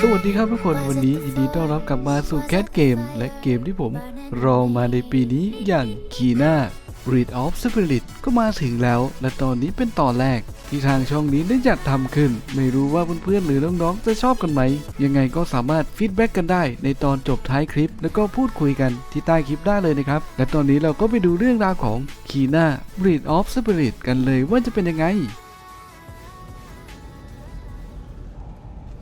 สวัสดีครับทุกคนวันนี้ยินดีต้อนรับกลับมาสู่แคทเกม และเกมที่ผมรอมาในปีนี้อย่างคีน่า Read of Spirit ก็มาถึงแล้ว และตอนนี้เป็นตอนแรก ที่ทางช่องนี้ได้จัดทำขึ้น ไม่รู้ว่าเพื่อนๆหรือน้องๆจะชอบกันไหม ยังไงก็สามารถฟีดแบ็กกันได้ในตอนจบท้ายคลิป แล้วก็พูดคุยกันที่ใต้คลิปได้เลยนะครับ และตอนนี้เราก็ไปดูเรื่องราวของคีน่า Read of Spirit กันเลยว่าจะเป็นยังไง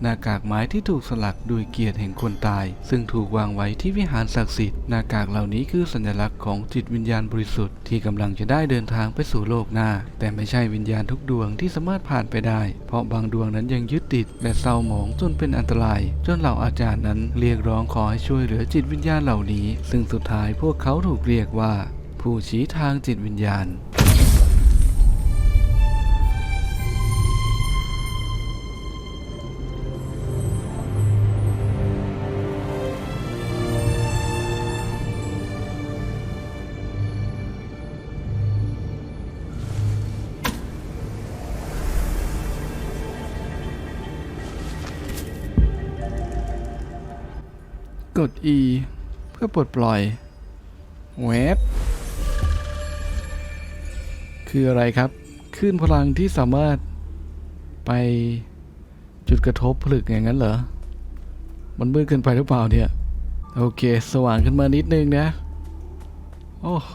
หน้ากากไม้ที่ถูกสลักด้วยเกียรติแห่งคนตาย ซึ่งถูกวางไว้ที่วิหารศักดิ์สิทธิ์หน้ากากเหล่านี้คือสัญลักษณ์ของจิตวิญญาณบริสุทธิ์ที่กำลังจะได้เดินทางไปสู่โลกหน้า แต่ไม่ใช่วิญญาณทุกดวงที่สามารถผ่านไปได้ เพราะบางดวงนั้นยังยึดติดและเศร้าหมองจนเป็นอันตราย จนเหล่าอาจารย์นั้นเรียกร้องขอให้ช่วยเหลือจิตวิญญาณเหล่านี้ ซึ่งสุดท้ายพวกเขาถูกเรียกว่า ผู้ชี้ทางจิตวิญญาณ ด E เพื่อปลดปล่อยเวฟคืออะไรครับคลื่นพลังที่สามารถไปจุดกระทบผลึกอย่างนั้นเหรอ มันมืดเกินไปหรือเปล่าเนี่ย โอเค สว่างขึ้นมานิดนึงนะ โอ้โห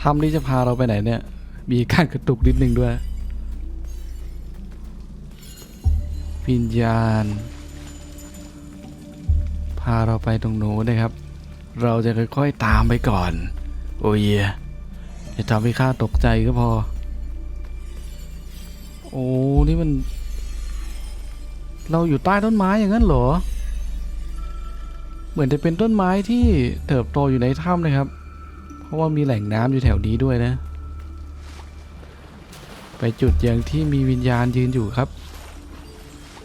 ทำนี้จะพาเราไปไหนเนี่ย มีการกระตุกนิดนึงด้วย วิญญาณ พาเราไปตรงโน้นนะครับ เราจะค่อยๆตามไปก่อน โอ้ยอย่าทำให้ข้าตกใจก็พอ โอ้นี่มัน เราอยู่ใต้ต้นไม้อย่างนั้นเหรอ เหมือนจะเป็นต้นไม้ที่เติบโตอยู่ในถ้ำนะครับ เพราะว่ามีแหล่งน้ำอยู่แถวนี้ด้วยนะ ไปจุดอย่างที่มีวิญญาณยืนอยู่ครับ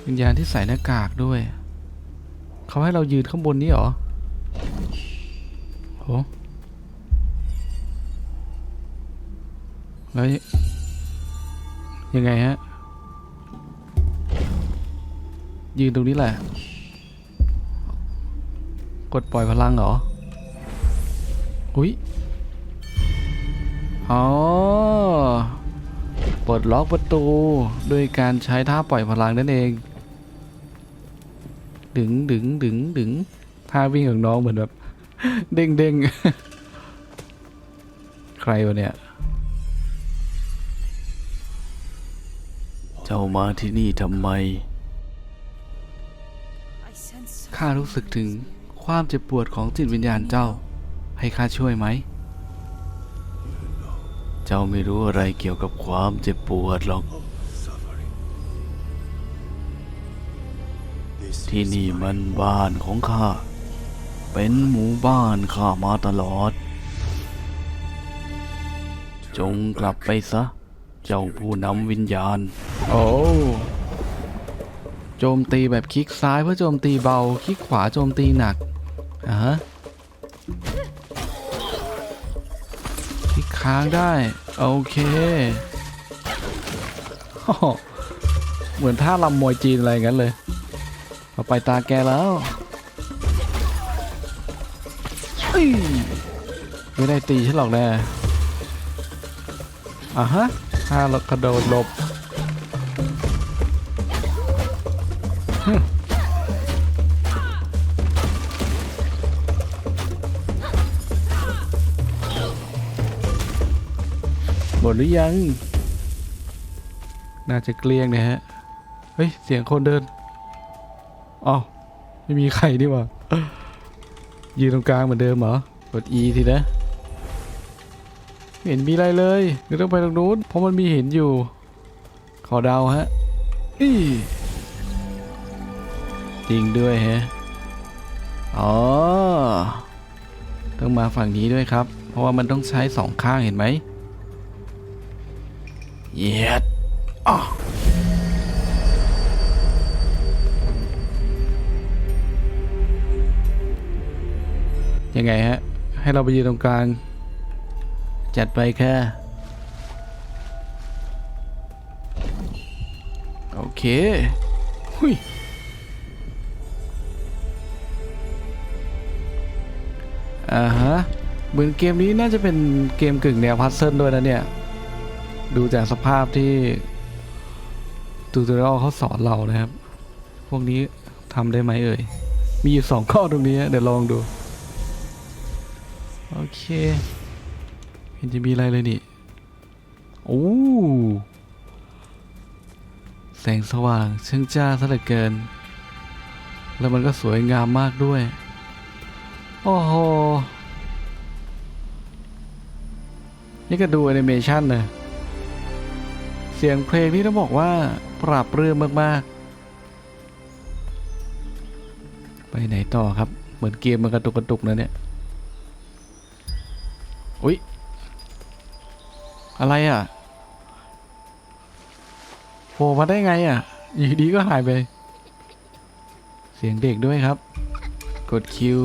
วิญญาณที่ใส่หน้ากากด้วย เขาให้เรายืนข้างบนนี้เหรอโหแล้วยังไงฮะ ยืนตรงนี้แหละ กดปล่อยพลังเหรอ อุ้ยอ๋อปลดล็อกประตูด้วยการใช้ท่าปล่อยพลังนั่นเอง ดึงดึงดึงดึงท่าวิ่งของน้องเหมือนแบบ เด้งเด้งใครวะเนี่ย เจ้ามาที่นี่ทำไม ข้ารู้สึกถึงความเจ็บปวดของจิตวิญญาณเจ้า ให้ข้าช่วยไหม เจ้าไม่รู้อะไรเกี่ยวกับความเจ็บปวดหรอก ที่นี่มันบ้านของข้า เป็นหมู่บ้านข้ามาตลอด จงกลับไปซะ เจ้าผู้นำวิญญาณ โอ้ โจมตีแบบคลิกซ้ายเพื่อโจมตีเบา คลิกขวาโจมตีหนักอะฮะ คลิกค้างได้ โอเคเหมือนท่าลำมวยจีนอะไรงั้นเลย ต่อไปตาแกแล้วไม่ได้ตีฉันหรอกแน่อะฮะถ้าเรากระโดดหลบหมดหรือยัง น่าจะเกลี้ยงนะฮะ เฮ้ย เสียงคนเดิน อ๋อไม่มีใครนี่ว่ายืนตรงกลางเหมือนเดิมเหรอกด E ทีนะเห็นมีอะไรเลยเดี๋ยวต้องไปตรงนู้นเพราะมันมีเห็นอยู่ ขอเดาฮะอีจริงด้วยฮะอ๋อ ต้องมาฝั่งนี้ด้วยครับ เพราะว่ามันต้องใช้สองข้างเห็นไหมเย็ดอ๋อ ยังไงฮะ ให้เราไปยืนตรงกลาง จัดไปแค่โอเคหุยอ่าฮะ เหมือนเกมนี้น่าจะเป็นเกมกึ่งแนวพัซเซิลด้วยนะเนี่ย ดูจากสภาพที่ตูตอรอเขาสอนเรานะครับ พวกนี้ทำได้ไหมเอ่ย มีอยู่สองข้อตรงนี้เดี๋ยวลองดู โอเค เห็นจะมีอะไรเลยนี่ โอ้แสงสว่างช่างจ้าซะเหลือเกิน แล้วมันก็สวยงามมากด้วย โอ้โห นี่ก็ดูแอนิเมชันเลยเสียงเพลงนี่ต้องบอกว่าปรับเรื่องมาก ๆ ไปไหนต่อครับ เหมือนเกมมันกระตุกกระตุกนะเนี่ย อุ๊ยอะไรอะโผล่มาได้ไงอะ อยู่ดีก็หายไป เสียงเด็กด้วยครับ กดคิว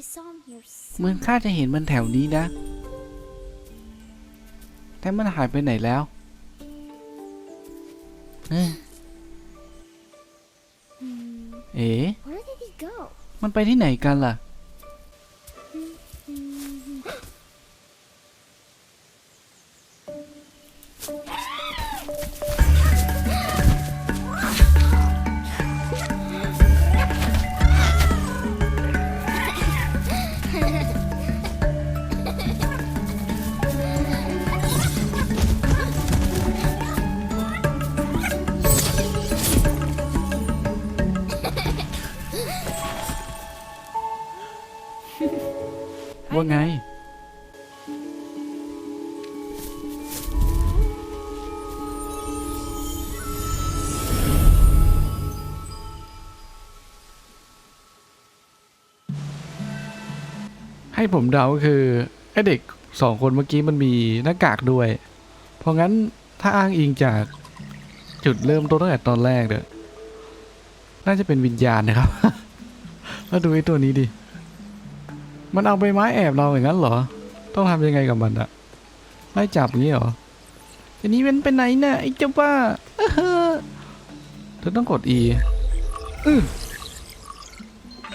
I saw him here. เหมือนข้าจะเห็นมันแถวนี้นะ แต่มันหายไปไหนแล้ว เอ้ย Hmm, เอ๋ where did he go? มันไปที่ไหนกันล่ะ ผมเดาก็คือไอเด็กสองคนเมื่อกี้มันมีหน้ากากด้วย เพราะงั้นถ้าอ้างอิงจากจุดเริ่มต้นตั้งแต่ตอนแรกเด้อน่าจะเป็นวิญญาณนะครับ แล้วดูไอ้ตัวนี้ดิ มันเอาใบไม้แอบเราอย่างนั้นเหรอ ต้องทำยังไงกับมันอะไล่จับอย่างนี้เหรอทีนี้มันไปไหนน่ะไอ้เจ้าบ้าเธอต้องกด E อือ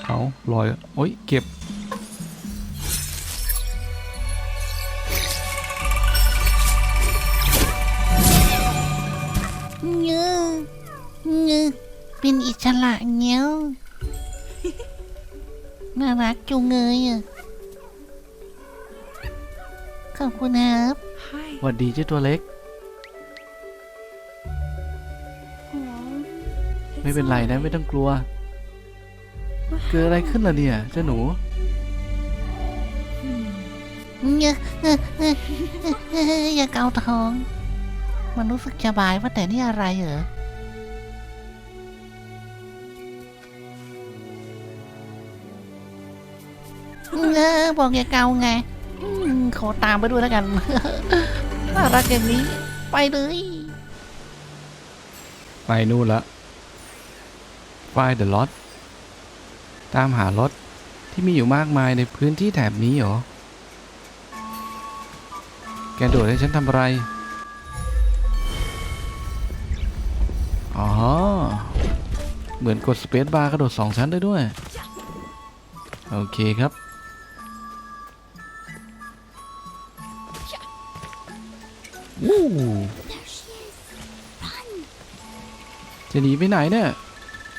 เอาลอยโอ้ยเก็บ เป็นอิสระเงี้ยวน่ารักจุงเงยอะขอบคุณครับหวัดดีเจ้าตัวเล็ก Aw, ไม่เป็นไรนะไม่ต้องกลัว เกิดอะไรขึ้นล่ะเนี่ยเจ้าหนูเงือเงือเงือเงืออย่าเกาท้อง มันรู้สึกสบายว่าแต่นี่อะไรเหรอ เงือบอกอย่าเกาไงอืมขอตามไปด้วยแล้วกัน น่ารักอย่างนี้ ไปเลย ไปนู่นละไฟเดอะล็อตตามหารถที่มีอยู่มากมายในพื้นที่แถบนี้เหรอ แกโดดให้ฉันทำอะไร อ๋อ เหมือนกดสเปซบาร์กระโดดสองชั้นได้ด้วย โอเคครับ จะหนีไปไหนเนี่ย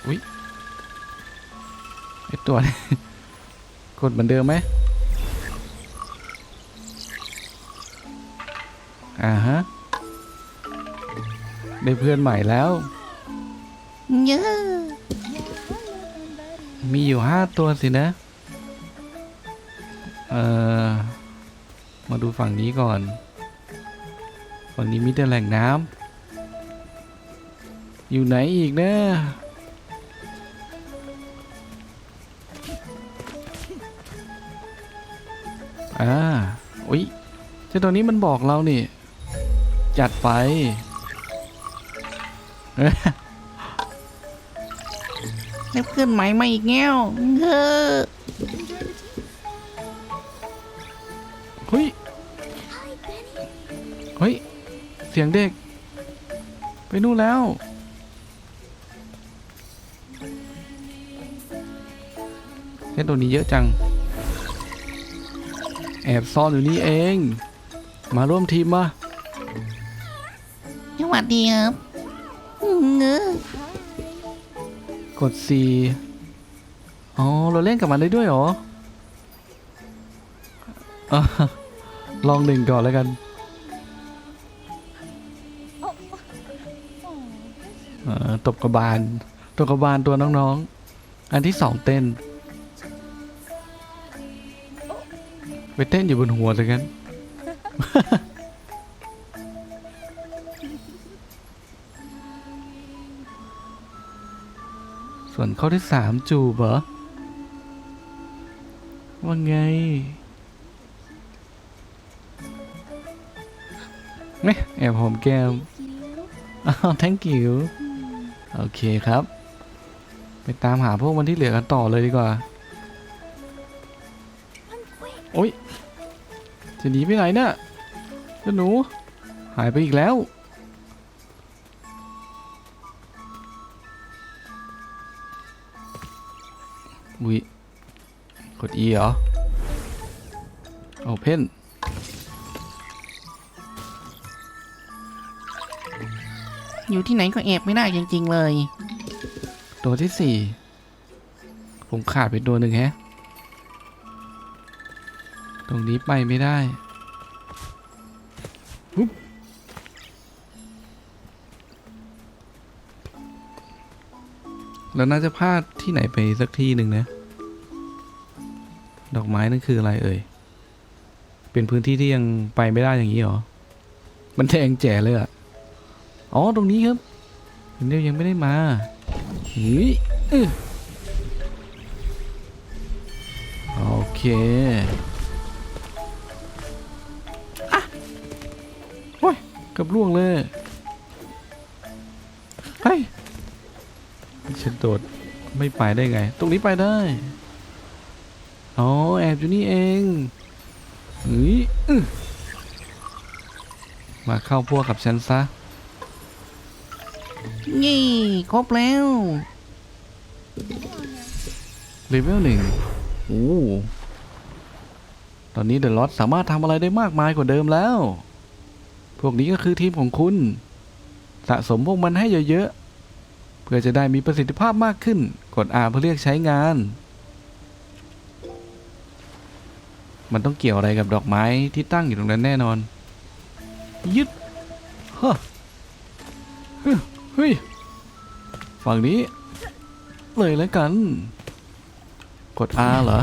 อุ๊ยไอตัวนี้กดเหมือนเดิมไหมอ่าฮะ ได้เพื่อนใหม่แล้วเงือมีอยู่ห้าตัวสินะ เอ่อ มาดูฝั่งนี้ก่อน ฝั่งนี้มีแต่แหล่งน้ำ อยู่ไหนอีกนะ อ่าอุ๊ยเจ้าตัวนี้มันบอกเรานี่ จัดไปได้เพื่อนใหม่มาอีกแง้วเงือเฮ้ย Hi, Benny. เฮ้ย เสียงเด็ก ไปนู่นแล้ว เล่นตัวนี้เยอะจัง แอบซ่อนอยู่นี่เอง มาร่วมทีมมาสวัสดีครับอืมเงอะกด C อ๋อ เราเล่นกับมันได้ด้วยเหรออะลองหนึ่งก่อนแล้วกันเอ่อตบกระบาลตบกระบาลตัวน้องๆ อันที่สองเต้น ไปเต้นอยู่บนหัวเลยกันส่วนข้อที่สามจูบเหรอ ว่าไงเนี่แอบหอมแก้มอ้าว thank you โอเคครับ ไปตามหาพวกมันที่เหลือกันต่อเลยดีกว่า โอ๊ย จะหนีไปไหนเนี่ยเจ้าหนู หายไปอีกแล้ววิกด E เหรอ Open อยู่ที่ไหนก็แอบไม่ได้จริง ๆ เลย ตัวที่สี่ผมขาดไปตัวหนึ่งแฮะต รงนี้ไปไม่ได้ปุ๊บแล้วน่าจะพลาดที่ไหนไปสักที่หนึ่งนะ ดอกไม้นั่นคืออะไรเอ่ย เป็นพื้นที่ที่ยังไปไม่ได้อย่างนี้เหรอ มันแทงแจ๋เลยอะอ๋อ ตรงนี้ครับเดี๋ยวยังไม่ได้มาเฮ้ยอื้อโอเค กับล่วงเลยเฮ้ยฉันโดดไม่ไปได้ไง ตรงนี้ไปได้ อ๋อ แอบอยู่นี่เองเฮ้ยมาเข้าพวกกับฉันซะยี่ครบแล้วเลเวลหนึ่งโอ้ตอนนี้เดอะล็อตสามารถทำอะไรได้มากมายกว่าเดิมแล้ว พวกนี้ก็คือทีมของคุณ สะสมพวกมันให้เยอะๆ เพื่อจะได้มีประสิทธิภาพมากขึ้น กด R เพื่อเรียกใช้งาน มันต้องเกี่ยวอะไรกับดอกไม้ที่ตั้งอยู่ตรงนั้นแน่นอน ยึดฮะเฮ้ย ฝั่งนี้ เลยแล้วกัน กด R เหรอ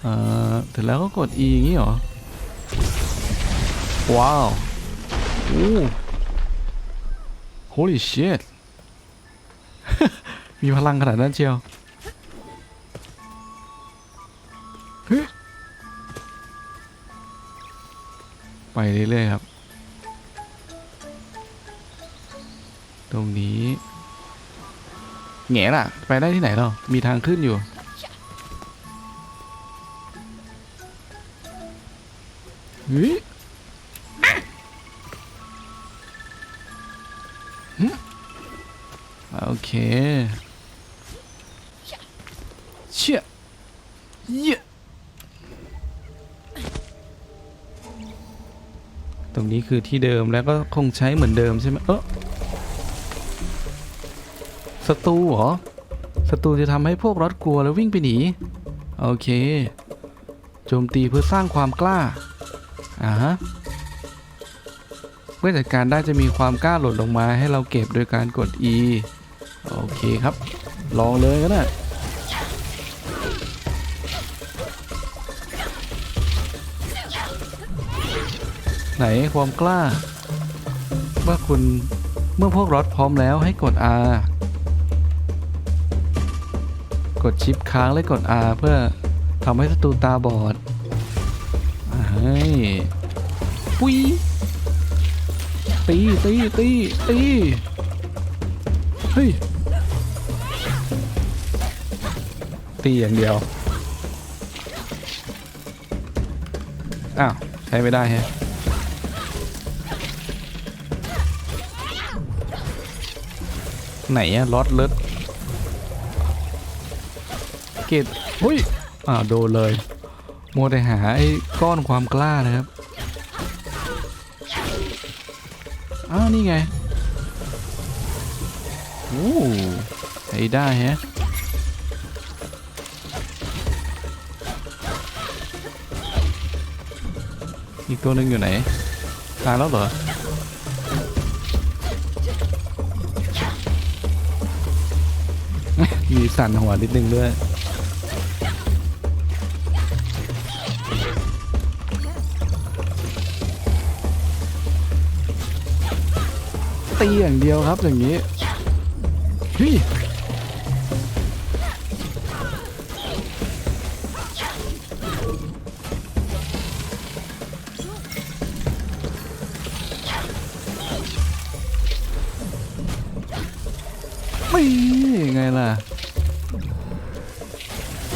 เอ่อเสร็จแล้วก็กด E อย่างนี้เหรอ ว้าวโอ้ holy shit มีพลังขนาดนั้นเชียวไปเรื่อยๆครับ ตรงนี้แง่ล่ะ ไปได้ที่ไหนเรามีทางขึ้นอยู่ เฮ้ย ยตรงนี้คือที่เดิมแล้วก็คงใช้เหมือนเดิมใช่ไหมเออศัตรูเหรอศัตรูจะทำให้พวกรถกลัวแล้ววิ่งไปหนี โอเค โจมตีเพื่อสร้างความกล้า อ่าฮะ เมื่อจัดการได้จะมีความกล้าหล่นลงมาให้เราเก็บโดยการกด E โอเคครับ ลองเลยก็ได้ ไหนความกล้าเมื่อคุณเมื่อพวกรถพร้อมแล้วให้กด R กดชิปค้างและกด R เพื่อทำให้ศัตรูตาบอดเฮ้ยปุ้ยตีตีตีตีเฮ้ยตีอย่างเดียว อ้าว ใช้ไม่ได้ฮะ ไหนอะลอดเลิศเกตหุ้ยอ่าวโดนเลยมัวแต่หาไอ้ก้อนความกล้านะครับอ้าวนี่ไงโอ้ใช้ได้ฮะอีกตัวหนึ่งอยู่ไหนตายแล้วเหรอ มีสั่นหัวนิดนึงด้วย ตีอย่างเดียวครับอย่างนี้เ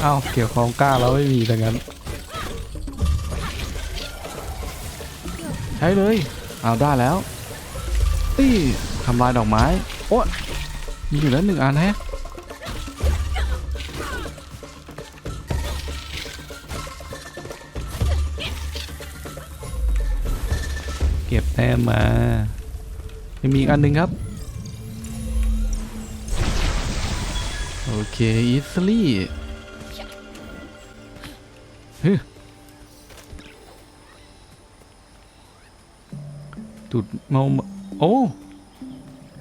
เอาเกี่ยวของกล้าแล้วไม่มีดังนั้น ใช้เลยเอาได้แล้วตีทำลายดอกไม้ โอ้มีอยู่แล้วหนึ่งอันแฮะเก็บแต้มมายังมีอีกอันหนึ่งครับ อเคอีสลี่ฮึจุดเมาโอ้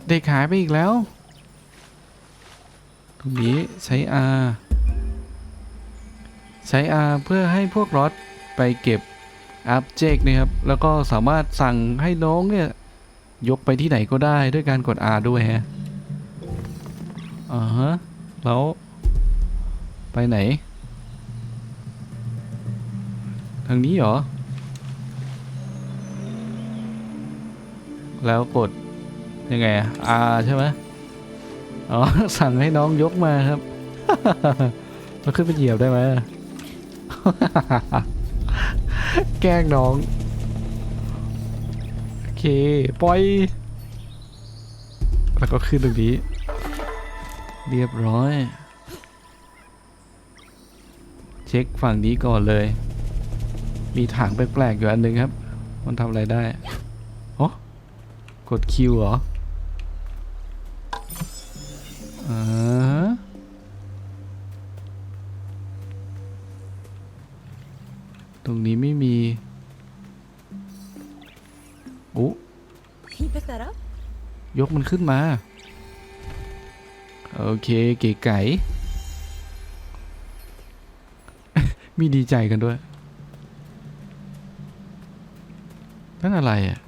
เด็กหายไปอีกแล้ว ตรงนี้ใช้ R ใช้ R เพื่อให้พวกรถไปเก็บ object นะครับ แล้วก็สามารถสั่งให้น้องเนี่ย ยกไปที่ไหนก็ได้ด้วยการกด R ด้วยฮะอ่าฮะ แล้ว ไปไหน ทางนี้เหรอ แล้วกด ยังไงอะ R ใช่ไหมอ๋อ สั่งให้น้องยกมาครับ เราขึ้นไปเหยียบได้ไหม แกล้งน้อง โอเค ปล่อย แล้วก็ขึ้นตรงนี้ เรียบร้อย เช็คฝั่งนี้ก่อนเลย มีถังแปลกๆอยู่อันหนึ่งครับ มันทำอะไรได้โอ้กดคิวเหรออ่าฮะตรงนี้ไม่มีโอ้ Can you pick that up? ยกมันขึ้นมา โอเค เก๋ไก่ มีดีใจกันด้วย นั่นอะไรอะ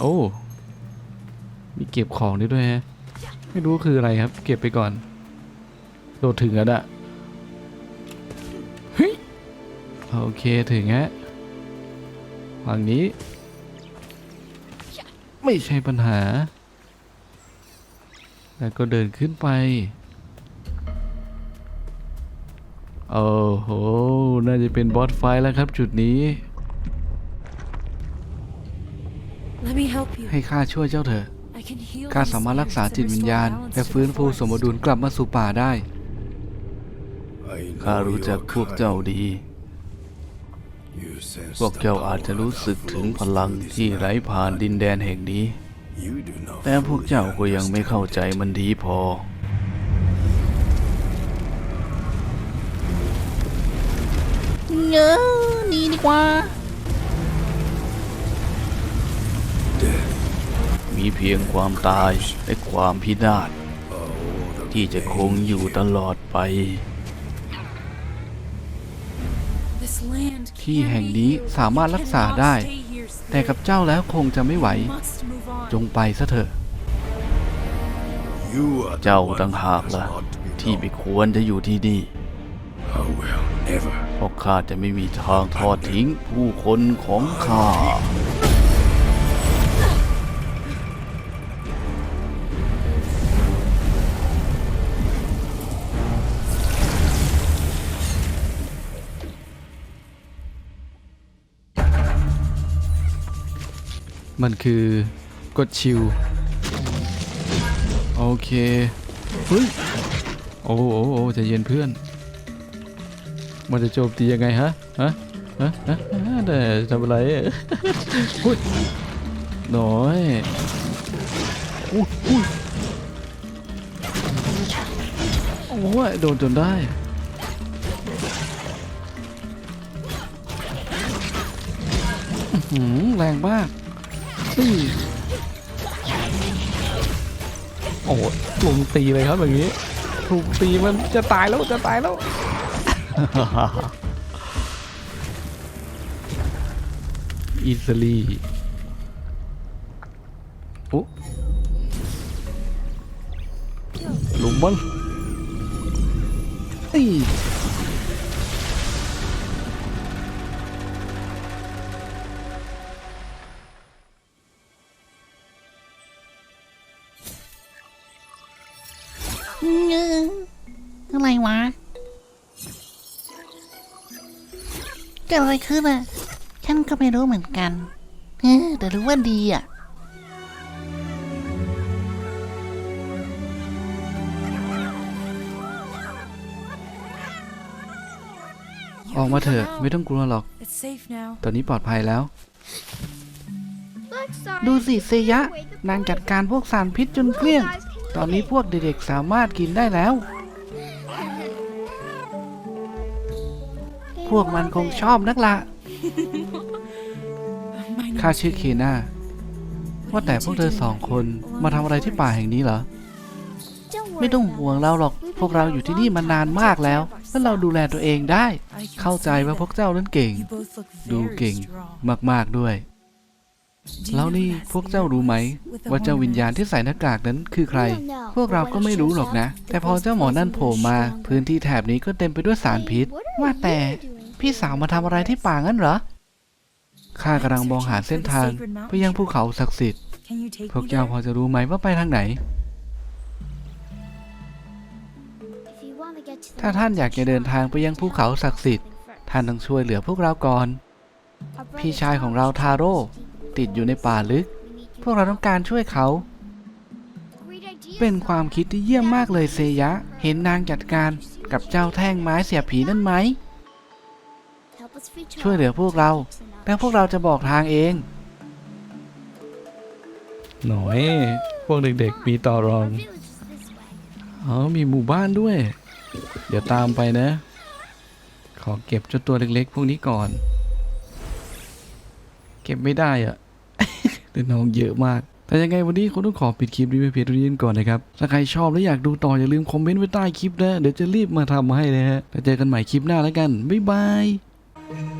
โอ้ มีเก็บของได้ด้วยฮะ ไม่รู้คืออะไรครับ เก็บไปก่อน โดดถึงแล้วอะเฮ้ย โอเคถึงฮะฝั่งนี้ ไม่ใช่ปัญหา แล้วก็เดินขึ้นไป โอ้โห น่าจะเป็นบอสไฟท์แล้วครับจุดนี้ Let me help you. ให้ข้าช่วยเจ้าเถอะ I can heal ข้า these สามารถรักษา spirits จิต and วิญ restore ญาณ balance และ to ฟื้น the ฟูสม forest. ดุลกลับมาสู่ป่าได้ข้าข้ารู้รู้จัจักกพพววกกเจ้าเจ้าดีพพววกกเจ้าเจ้าอาอาจจจะจะรู้รู้สึสึกกถึถึงงพพลัลังงที่ที่ไร้ไร้ผ่าผ่านนดิดินนแดแดนนแห่แห่งงนี้นี้ แต่แต่พพววกกเจ้าเจ้าก็ก็ยัยังงไม่ไม่เข้าเข้าใจใจมัมันนดีดีพพอ เงอะหนี่ดีกว่า มีเพียงความตายและความพินาศที่จะคงอยู่ตลอดไป This land ที่ can แห่ง be นี้ healed. สามารถ You รักษา cannot ได้ stay here, แต่กับ spirit. เจ้าแล้วคงจะไม่ไหว You must move on. จงไปซะเถอะ เจ้าเจ้าต่าต่างงหาหากกล่ะล่ะที่ที่ไม่ไม่ควรจะอยู่ที่นี่ เพราะข้าจะไม่มีทางทอดทิ้งผู้คนของข้า มันคือกดชิว โอเค เฮ้ย โอ้โหโอ้โหใจเย็นเพื่อน มันจะโจมตียังไงฮะ ฮะ ฮะฮะแต่ทำอะไรอะหุ้ยหน่อยอุ้ยอุ้ยโอ้ยโดนจนได้ฮือแรงมากนี่โอ้โหลุมตีเลยครับอย่างนี้ถูกตีมันจะตายแล้วจะตายแล้ว อีซลีโอ้ลุมบอลเอ้ ขึ้นอะฉันก็ไม่รู้เหมือนกันเออแต่รู้ว่าดีอะออกมาเถอะไม่ต้องกลัวหรอก It's safe now. ตอนนี้ปลอดภัยแล้ว ดูสิเซยะ นางจัดการพวกสารพิษจนเกลี้ยง ตอนนี้พวกเด็กๆสามารถกินได้แล้ว พวกมันคงชอบนักละ My name ข้า is ชื่อเค Kate. นาว่าแต่พวกเธอสองคนมาทำอะไรที่ป่าแห่งนี้เหรอ ไม่ต้องห่วงเราหรอก พวกเราอยู่ที่นี่มานานมากแล้ว และเราดูแลตัวเองได้ I can เข้าใจ see ว่า that. พวกเจ้านั้นเก่ง You both look ดู very เก่ง strong. มากๆด้วย Do you แล้ว know นี่ that พวกเจ้ารู้ไหม with the ว่าเจ้าวิญญาณ ornaments? ที่ใส่หน้ากากนั้นคือใคร พวกเราก็ไม่รู้หรอกนะ แต่พอเจ้าหมอนั่นโผล่มา พื้นที่แถบนี้ก็เต็มไปด้วยสารพิษ ว่าแต่ พี่สาวมาทำอะไรที่ป่างั้นเหรอ ข้ากำลังมองหาเส้นทางไปยังภูเขาศักดิ์สิทธิ์ พวกเจ้าพอจะรู้ไหมว่าไปทางไหน ถ้าท่านอยากจะเดินทางไปยังภูเขาศักดิ์สิทธิ์ ท่านต้องช่วยเหลือพวกเราก่อน พี่ชายของเราทาโร่ติดอยู่ในป่าลึก พวกเราต้องการช่วยเขา เป็นความคิดที่เยี่ยมมากเลยเซยะ เห็นนางจัดการกับเจ้าแท่งไม้เสียผีนั่นไหม ช่วยเหลือพวกเรา แล้วพวกเราจะบอกทางเอง หน่อย พวกเด็กๆ มีต่อรองอ๋อมีหมู่บ้านด้วย เดี๋ยวตามไปนะ ขอเก็บเจ้าตัวเล็กๆ พวกนี้ก่อน เก็บไม่ได้อะแต่น้องเยอะมากแต่ยังไงวันนี้คุณต้องขอปิดคลิปนี้ไปเพียงเท่านี้ก่อนนะครับ ถ้าใครชอบและอยากดูต่ออย่าลืมคอมเมนต์ไว้ใต้คลิปนะ เดี๋ยวจะรีบมาทำให้นะฮะแล้วเจอกันใหม่คลิปหน้าแล้วกัน บ๊ายบาย Thank you.